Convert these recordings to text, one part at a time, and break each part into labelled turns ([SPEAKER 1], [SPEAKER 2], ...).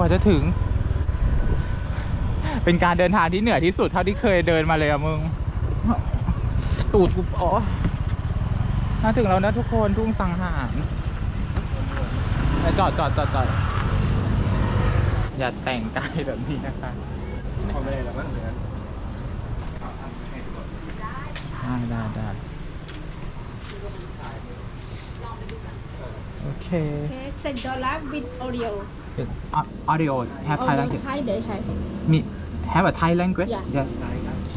[SPEAKER 1] กว่าจะถึง เป็นการเดินทางที่เหนื่อยที่สุดเท่าที่เคยเดินมาเลยอะมึง ตูดกูอ๋อมาถึงแล้วนะทุกคนทุ่งสังหารจอดจอดจอดจอดอย่าแต่งกายแบบนี้นะคะ
[SPEAKER 2] เขาไม่ได้แล้วก็เหมือน
[SPEAKER 1] ได้ได้ได้โอเค
[SPEAKER 3] Okay, six dollar with Oreo.
[SPEAKER 1] Audio have Thai
[SPEAKER 3] Oreo
[SPEAKER 1] language
[SPEAKER 3] Thai để have.
[SPEAKER 1] มี have a Thai language
[SPEAKER 3] Yeah.
[SPEAKER 1] yes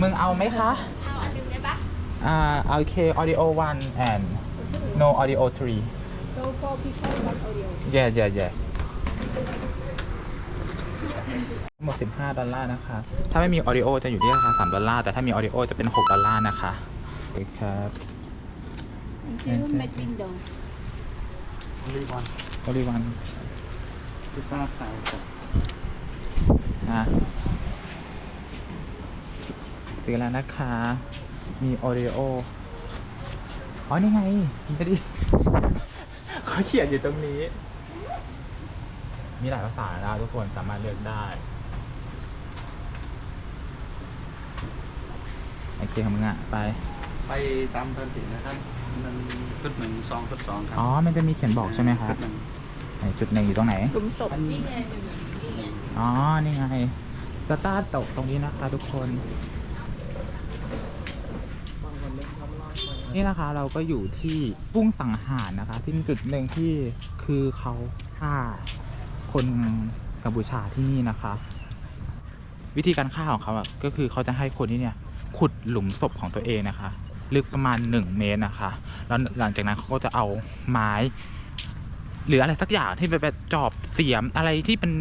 [SPEAKER 1] มึงเอาไหมคะ
[SPEAKER 3] เอาอันนึงได้ปะ
[SPEAKER 1] อ่าโอเค audio one and no audio three
[SPEAKER 3] So four people one Oreo.
[SPEAKER 1] yes yes yes ทั้งหมด 15 ดอลลาร์นะคะ ถ้าไม่มี audio จะอยู่ที่ราคา 3 ดอลลาร์ แต่ถ้ามี audio จะเป็น 6 ดอลลาร์นะคะโอเคครับ
[SPEAKER 3] Thank you. Next window.
[SPEAKER 2] รีบอล
[SPEAKER 1] only one
[SPEAKER 2] พิซซ่าขาวกับ
[SPEAKER 1] นะถึงแล้วนะคะ มีโอรีโอ อ๋อ นี่ไงไม่ได้เขาเขียนอยู่ตรงนี้ มีหลายภาษานะทุกคนสามารถเลือกได้โอเคของมึงอะไป
[SPEAKER 2] ไปตามทันทีนะครับ มันชุดหนึ่งสองชุดสองครั
[SPEAKER 1] อ๋อ มันจะมีเขียนบอกใช่ไหมครับ
[SPEAKER 2] ชุดหนึ่ง
[SPEAKER 1] ไหน จุดหนึ่งอยู่ตรงไหน
[SPEAKER 3] หลุมศพ
[SPEAKER 1] อ๋อ นี่ไง สตาร์ทตกตรงนี้นะคะทุกคน นี่นะคะเราก็อยู่ที่กุ้งสังหารนะคะ ที่จุดหนึ่งที่คือเขาฆ่าคนกัมพูชาที่นี่นะคะ วิธีการฆ่าของเขาอะก็คือเขาจะให้คนที่เนี่ย ขุดหลุมศพของตัวเองนะคะ ลึกประมาณ 1 เมตรนะคะ แล้วหลังจากนั้นเขาก็จะเอาไม้ หรืออะไรสักอย่างที่เป็นแบบจอบเสียมอะไรที่เป็น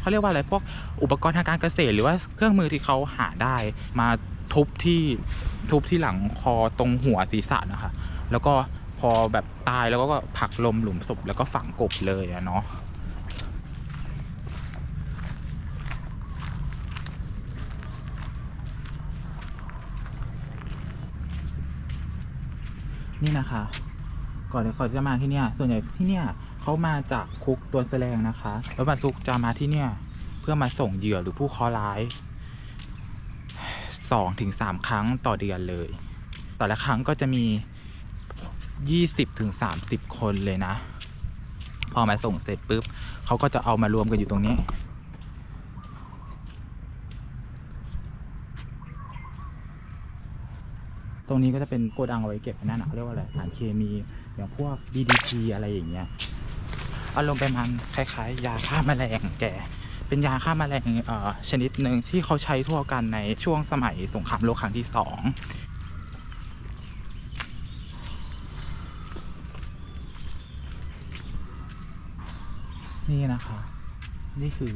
[SPEAKER 1] เขาเรียกว่าอะไรพวกอุปกรณ์ทางการเกษตร หรือว่าเครื่องมือที่เขาหาได้มาทุบที่ทุบที่หลังคอตรงหัวศีรษะนะคะ แล้วก็พอแบบตายแล้วก็ผักลมหลุมศพแล้วก็ฝังกบเลยอะเนาะนี่นะคะ ก่อนก่อนจะมาที่เนี่ย ส่วนใหญ่ที่เนี่ยเขามาจากคุกตัวแสดงนะคะ แล้วบันซุกจะมาที่เนี่ย เพื่อมาส่งเหยื่อหรือผู้เคราะห์ร้ายสองถึงสามครั้งต่อเดือนเลย แต่ละครั้งก็จะมียี่สิบถึงสามสิบคนเลยนะ พอมาส่งเสร็จปุ๊บเขาก็จะเอามารวมกันอยู่ตรงนี้ตรงนี้ก็จะเป็นโกดังเอาไว้เก็บนั่นนะเขาเรียกว่าอะไรสารเคมี อย่างพวก DDT อะไรอย่างเงี้ยอารมณ์ประมาณคล้าย ๆ ยาฆ่าแมลงแก เป็นยาฆ่าแมลงชนิดหนึ่งที่เขาใช้ทั่วกันในช่วงสมัยสงครามโลกครั้งที่สองนี่นะคะ นี่คือ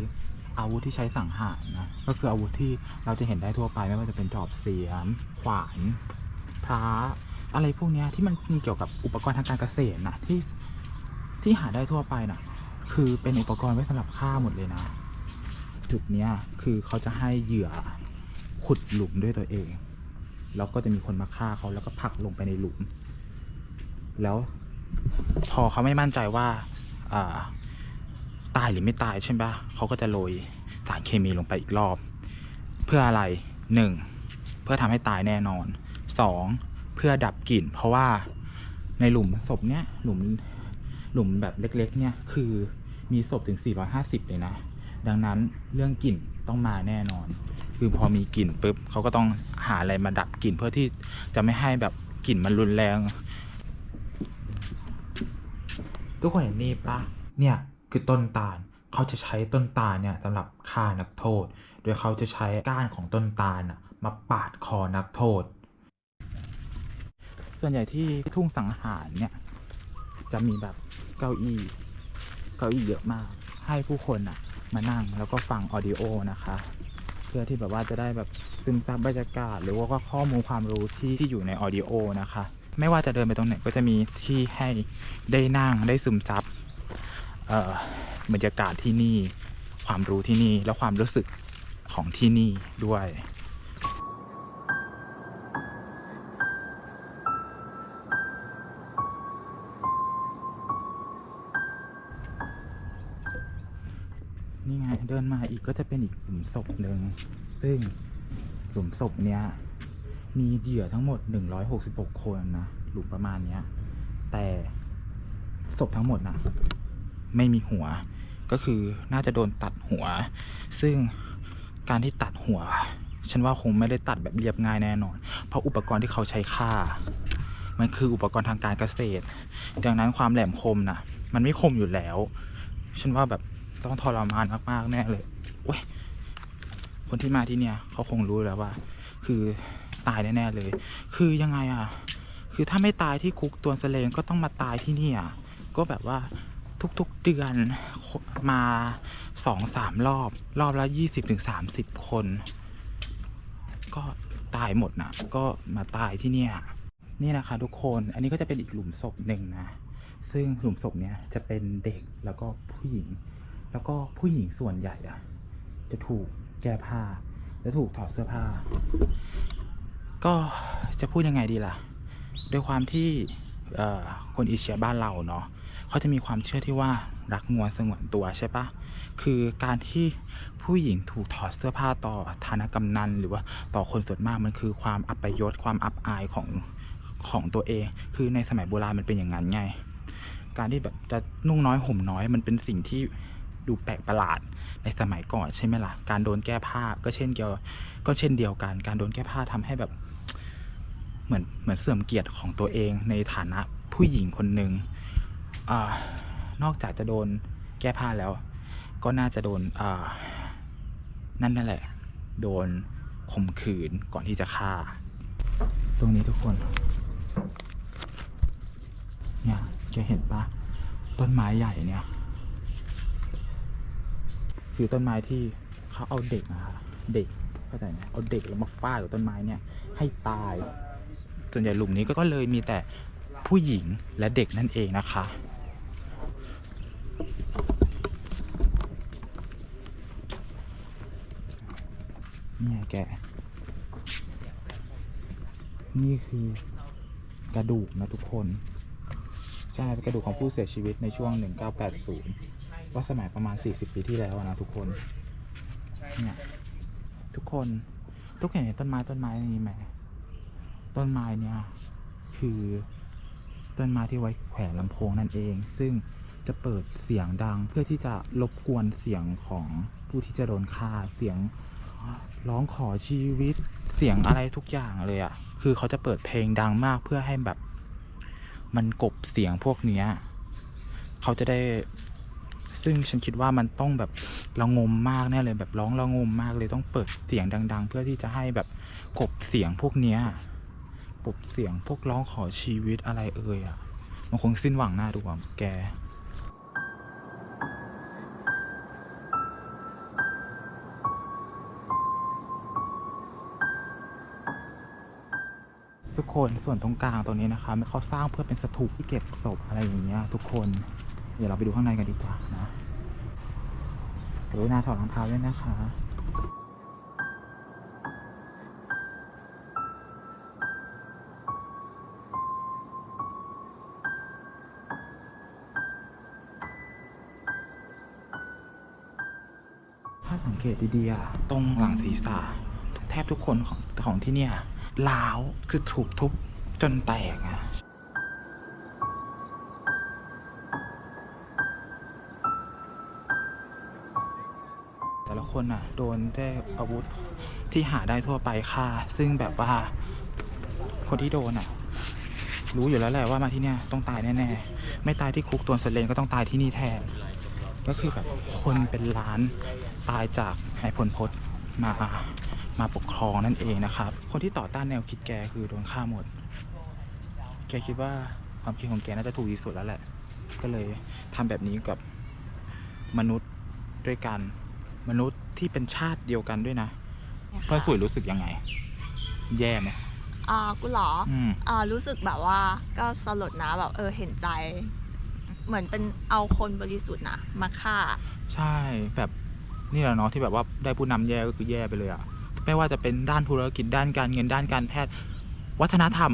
[SPEAKER 1] อาวุธที่ใช้สังหารนะ ก็คืออาวุธที่เราจะเห็นได้ทั่วไปไม่ว่าจะเป็นจอบเสียม ขวานพระ อะไรพวกนี้ที่มันเกี่ยวกับอุปกรณ์ทางการเกษตรนะที่ที่หาได้ทั่วไปนะคือเป็นอุปกรณ์ไว้สำหรับฆ่าหมดเลยนะ จุดเนี้ยคือเขาจะให้เหยื่อขุดหลุมด้วยตัวเอง แล้วก็จะมีคนมาฆ่าเขาแล้วก็ผลักลงไปในหลุม แล้วพอเขาไม่มั่นใจว่าอ่าตายหรือไม่ตายใช่ไหมเขาก็จะโรยสารเคมีลงไปอีกรอบ เพื่ออะไรหนึ่งเพื่อทำให้ตายแน่นอนสอง เพื่อดับกลิ่น เพราะว่าในหลุมศพเนี้ยหลุมหลุมแบบเล็ก ๆ เนี่ยคือมีศพถึง 450 เลยนะ ดังนั้นเรื่องกลิ่นต้องมาแน่นอน คือพอมีกลิ่นปุ๊บเขาก็ต้องหาอะไรมาดับกลิ่นเพื่อที่จะไม่ให้แบบกลิ่นมันรุนแรง ทุกคนเห็นนี่ปะเนี่ยคือต้นตาลเขาจะใช้ต้นตาลเนี่ยสำหรับฆ่านักโทษ โดยเขาจะใช้ก้านของต้นตาลมาปาดคอนักโทษ ส่วนใหญ่ที่ทุ่งสังหารเนี่ย จะมีแบบเก้าอี้ เก้าอี้เยอะมาก ให้ผู้คนน่ะ มานั่งแล้วก็ฟังออดิโอนะคะ เพื่อที่แบบว่าจะได้แบบซึมซับบรรยากาศ หรือว่าก็ข้อมูลความรู้ที่ที่อยู่ในออดิโอนะคะ ไม่ว่าจะเดินไปตรงไหนก็จะมีที่ให้ได้นั่งได้ซึมซับ เอ่อบรรยากาศที่นี่ ความรู้ที่นี่และความรู้สึกของที่นี่ด้วย ดินมาอีกก็จะเป็นอีกหลุมศพหนึ่งซึ่งหลุมศพเนี้ย มีเหยื่อทั้งหมด 166 คนนะหลุมประมาณเนี้ย แต่ศพทั้งหมดนะไม่มีหัว ก็คือน่าจะโดนตัดหัว ซึ่งการที่ตัดหัว ฉันว่าคงไม่ได้ตัดแบบเรียบง่ายแน่นอน เพราะอุปกรณ์ที่เขาใช้ฆ่า มันคืออุปกรณ์ทางการเกษตร ดังนั้นความแหลมคมนะมันไม่คมอยู่แล้ว ฉันว่าแบบ ต้องทรมานมากๆแน่เลยโอ้ยคนที่มาที่เนี่ยเขาคงรู้แล้วว่า คือตายแน่ๆเลย คือยังไงอะ คือถ้าไม่ตายที่คุกตัวสเลงก็ต้องมาตายที่นี่ยก็แบบว่าทุกๆเดือนมาสองสามรอบ รอบละยี่สิบถึงสามสิบคน ก็ตายหมดนะก็มาตายที่เนี่ยนี่นะคะทุกคนอันนี้ก็จะเป็นอีกหลุมศพหนึ่งนะ ซึ่งหลุมศพเนี้ยจะเป็นเด็กแล้วก็ผู้หญิง แล้วก็ผู้หญิงส่วนใหญ่อะจะถูกแก้ผ้า และถูกถอดเสื้อผ้า ก็จะพูดยังไงดีล่ะด้วยความที่คนเอเชียบ้านเราเนาะเขาจะมีความเชื่อที่ว่ารักงวนสงวนตัวใช่ปะคือการที่ผู้หญิงถูกถอดเสื้อผ้าต่อฐานะกำนัน หรือว่าต่อคนส่วนมากมันคือความอัปยศความอับอายของของตัวเอง คือในสมัยโบราณมันเป็นอย่างนั้นไง การที่แบบจะนุ่งน้อยห่มน้อยมันเป็นสิ่งที่ ดูแปลกประหลาดในสมัยก่อนใช่ไหมล่ะ การโดนแก้ผ้าก็เช่นเดียวก็เช่นเดียวกัน การโดนแก้ผ้าทำให้แบบเหมือนเหมือนเสื่อมเกียรติของตัวเองในฐานะผู้หญิงคนหนึ่งอนอกจากจะโดนแก้ผ้าแล้ว ก็น่าจะโดนนั่นนั่นแหละ โดนข่มขืนก่อนที่จะฆ่า ตรงนี้ทุกคน เนี่ยแกเห็นปะต้นไม้ใหญ่เนี่ย คือต้นไม้ที่เขาเอาเด็กนะคะเด็กเข้าใจไหมเอาเด็กแล้วมาฟาดกับต้นไม้เนี่ยให้ตายส่วนใหญ่หลุมนี้ก็เลยมีแต่ผู้หญิงและเด็กนั่นเองนะคะเนี่ยแก นี่คือกระดูกนะทุกคน ใช่เป็นกระดูกของผู้เสียชีวิตในช่วง 1980ก็สมัยประมาณ 40 ปีที่แล้วนะทุกคนเนี่ยทุกคนทุกคนเห็นต้นไม้ต้นไม้นี้ไหมต้นไม้เนี่ยคือต้นไม้ที่ไว้แขวนลำโพงนั่นเอง ซึ่งจะเปิดเสียงดังเพื่อที่จะรบกวนเสียงของผู้ที่จะโดนฆ่าเสียงร้องขอชีวิตเสียงอะไรทุกอย่างเลยอะ่ะ คือเขาจะเปิดเพลงดังมากเพื่อให้แบบ มันกบเสียงพวกเนี้ยเขาจะได้ ซึ่งฉันคิดว่ามันต้องแบบระงมมากแน่เลยแบบร้องระงมมากเลยต้องเปิดเสียงดัง ๆ เพื่อที่จะให้แบบกบเสียงพวกเนี้ยกบเสียงพวกร้องขอชีวิตอะไรเอ่ยอะมันคงสิ้นหวังหน้าดูว่าแก ทุกคนส่วนตรงกลางตรงนี้นะคะมันเขาสร้างเพื่อเป็นสถูปที่เก็บศพอะไรอย่างเงี้ยทุกคน เดี๋ยวเราไปดูข้างในกันดีกว่านะกรุณาถอดรองเท้าด้วยนะคะถ้าสังเกตดีๆตรงหลังศีรษะแทบทุกคนของของที่เนี่ย ล้าวคือถูกทุบจนแตกอะแต่ละคนอะ โดนได้อาวุธที่หาได้ทั่วไปค่ะ ซึ่งแบบว่า คนที่โดนอะ รู้อยู่แล้วแหละว่ามาที่เนี่ยต้องตายแน่ๆ ไม่ตายที่คุกตัวสเลนก็ต้องตายที่นี่แทน ก็คือแบบคนเป็นล้านตายจากนายพลพศมา มาปกครองนั่นเองนะครับ คนที่ต่อต้านแนวคิดแกคือโดนฆ่าหมด แกคิดว่าความคิดของแกน่าจะถูกที่สุดแล้วแหละ ก็เลยทำแบบนี้กับมนุษย์ด้วยกัน มนุษย์ที่เป็นชาติเดียวกันด้วยนะเพื่อนสวยรู้สึกยังไง แย่ไหม
[SPEAKER 4] อ่ากูเหรอ
[SPEAKER 1] อืม
[SPEAKER 4] อ่ารู้สึกแบบว่าก็สลดนะแบบเออเห็นใจ เหมือนเป็นเอาคนบริสุทธิ์นะมาฆ่า
[SPEAKER 1] ใช่แบบนี่แหละเนาะที่แบบว่าได้ผู้นำแย่ก็คือแย่ไปเลยอะ ไม่ว่าจะเป็นด้านธุรกิจด้านการเงินด้านการแพทย์ วัฒนธรรม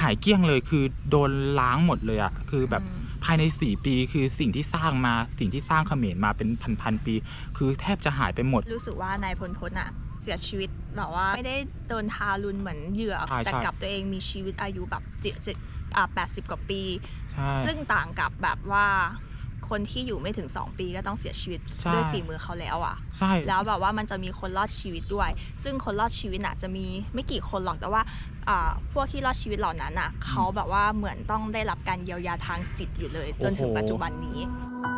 [SPEAKER 1] หายเกลี้ยงเลยคือโดนล้างหมดเลยอะคือแบบ
[SPEAKER 4] อืม
[SPEAKER 1] ภายใน 4 ปีคือสิ่งที่สร้างมาสิ่งที่สร้างเขมรมาเป็นพันๆปี คือแทบจะหายไปหมด
[SPEAKER 4] รู้สึกว่านายพลพลอะเสียชีวิตแบบว่าไม่ได้โดนทารุณเหมือนเหยื่อ
[SPEAKER 1] ใช่
[SPEAKER 4] แต่
[SPEAKER 1] ใช่
[SPEAKER 4] กลับตัวเองมีชีวิตอายุแบบเจ็ดเจ็ดอ่าแปดสิบกว่าปี
[SPEAKER 1] ใช่
[SPEAKER 4] ซึ่งต่างกับแบบว่า คนที่อยู่ไม่ถึง 2 ปีก็ต้องเสียชีวิต
[SPEAKER 1] ใช่
[SPEAKER 4] ด้วยฝีมือเขาแล้วอะ
[SPEAKER 1] ใช่
[SPEAKER 4] แล้วแบบว่ามันจะมีคนรอดชีวิตด้วย ซึ่งคนรอดชีวิตน่ะจะมีไม่กี่คนหรอกแต่ว่าอ่าพวกที่รอดชีวิตเหล่านั้นน่ะเขาแบบว่าเหมือนต้องได้รับการเยียวยาทางจิตอยู่เลย จนถึงปัจจุบันนี้
[SPEAKER 1] โ